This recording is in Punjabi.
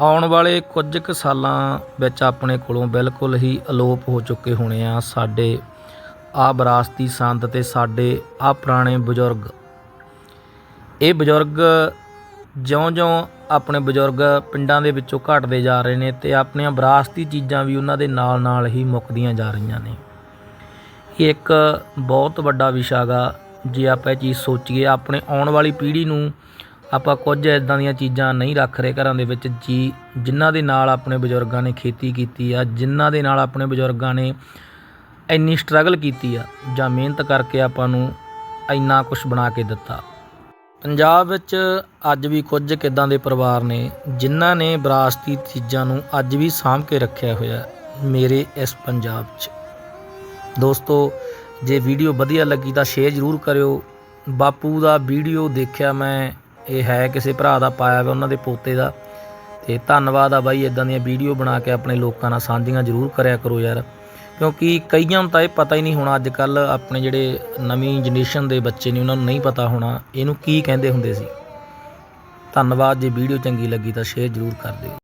ਆਉਣ ਵਾਲੇ ਕੁਝ ਕੁ ਸਾਲਾਂ ਵਿੱਚ ਆਪਣੇ ਕੋਲੋਂ ਬਿਲਕੁਲ ਹੀ ਅਲੋਪ ਹੋ ਚੁੱਕੇ ਹੋਣੇ ਆ ਸਾਡੇ ਆ ਵਿਰਾਸਤੀ ਸੰਦ ਤੇ ਸਾਡੇ ਆ ਪੁਰਾਣੇ ਬਜ਼ੁਰਗ। ਇਹ ਬਜ਼ੁਰਗ ਜਿਉਂ-ਜਿਉਂ ਆਪਣੇ ਬਜ਼ੁਰਗ ਪਿੰਡਾਂ ਦੇ ਵਿੱਚੋਂ ਘਟਦੇ ਜਾ ਰਹੇ ਨੇ ਤੇ ਆਪਣੀਆਂ ਵਿਰਾਸਤੀ ਚੀਜ਼ਾਂ ਵੀ ਉਹਨਾਂ ਦੇ ਨਾਲ-ਨਾਲ ਹੀ ਮੁੱਕਦੀਆਂ ਜਾ ਰਹੀਆਂ ਨੇ। ਇਹ ਇੱਕ ਬਹੁਤ ਵੱਡਾ ਵਿਸ਼ਾ ਗਾ ਜੇ ਆਪਾਂ ਇਹ ਚੀਜ਼ ਸੋਚੀਏ, ਆਪਣੇ ਆਉਣ ਵਾਲੀ ਪੀੜ੍ਹੀ ਨੂੰ ਆਪਾਂ ਕੁਝ ਇਦਾਂ ਦੀਆਂ ਚੀਜ਼ਾਂ ਨਹੀਂ ਰੱਖ ਰਹੇ ਘਰਾਂ ਦੇ ਵਿੱਚ ਜੀ, ਜਿਨ੍ਹਾਂ ਦੇ ਨਾਲ ਆਪਣੇ ਬਜ਼ੁਰਗਾਂ ਨੇ ਖੇਤੀ ਕੀਤੀ ਆ, ਜਿਨ੍ਹਾਂ ਦੇ ਨਾਲ ਆਪਣੇ ਬਜ਼ੁਰਗਾਂ ਨੇ ਇੰਨੀ ਸਟਰਗਲ ਕੀਤੀ ਆ, ਜਾਂ ਮਿਹਨਤ ਕਰਕੇ ਆਪਾਂ ਨੂੰ ਇੰਨਾ ਕੁਝ ਬਣਾ ਕੇ ਦਿੱਤਾ। ਪੰਜਾਬ ਵਿੱਚ ਅੱਜ ਵੀ ਕੁਝ ਕਿੱਦਾਂ ਦੇ ਪਰਿਵਾਰ ਨੇ, ਜਿਨ੍ਹਾਂ ਨੇ ਵਿਰਾਸਤੀ ਚੀਜ਼ਾਂ ਨੂੰ ਅੱਜ ਵੀ ਸਾਂਭ ਕੇ ਰੱਖਿਆ ਹੋਇਆ ਮੇਰੇ ਇਸ ਪੰਜਾਬ 'ਚ। ਦੋਸਤੋ, ਜੇ ਵੀਡੀਓ ਵਧੀਆ ਲੱਗੀ ਤਾਂ ਸ਼ੇਅਰ ਜ਼ਰੂਰ ਕਰਿਓ। ਬਾਪੂ ਦਾ ਵੀਡੀਓ ਦੇਖਿਆ ਮੈਂ ਇਹ ਹੈ ਕਿਸੇ ਭਰਾ ਦਾ ਪਾਇਆ ਹੋਇਆ, ਉਹਨਾਂ ਦੇ ਪੋਤੇ ਦਾ। ਤੇ ਧੰਨਵਾਦ ਆ ਬਾਈ ਇਦਾਂ ਦੀਆਂ ਵੀਡੀਓ ਬਣਾ ਕੇ ਆਪਣੇ ਲੋਕਾਂ ਨਾਲ ਸਾਂਝੀਆਂ ਜ਼ਰੂਰ ਕਰਿਆ ਕਰੋ ਯਾਰ। ਕਿਉਂਕਿ ਕਈਆਂ ਨੂੰ ਤਾਂ ਇਹ ਪਤਾ ਹੀ ਨਹੀਂ ਹੋਣਾ ਅੱਜ ਕੱਲ ਆਪਣੇ ਜਿਹੜੇ ਨਵੀਂ ਜਨਰੇਸ਼ਨ ਦੇ ਬੱਚੇ ਨੇ, ਉਹਨਾਂ ਨੂੰ ਨਹੀਂ ਪਤਾ ਹੋਣਾ, ਇਹਨੂੰ ਕੀ ਕਹਿੰਦੇ ਹੁੰਦੇ ਸੀ। ਧੰਨਵਾਦ, ਜੇ ਵੀਡੀਓ ਚੰਗੀ ਲੱਗੀ ਤਾਂ ਸ਼ੇਅਰ ਜ਼ਰੂਰ ਕਰ ਦਿਓ।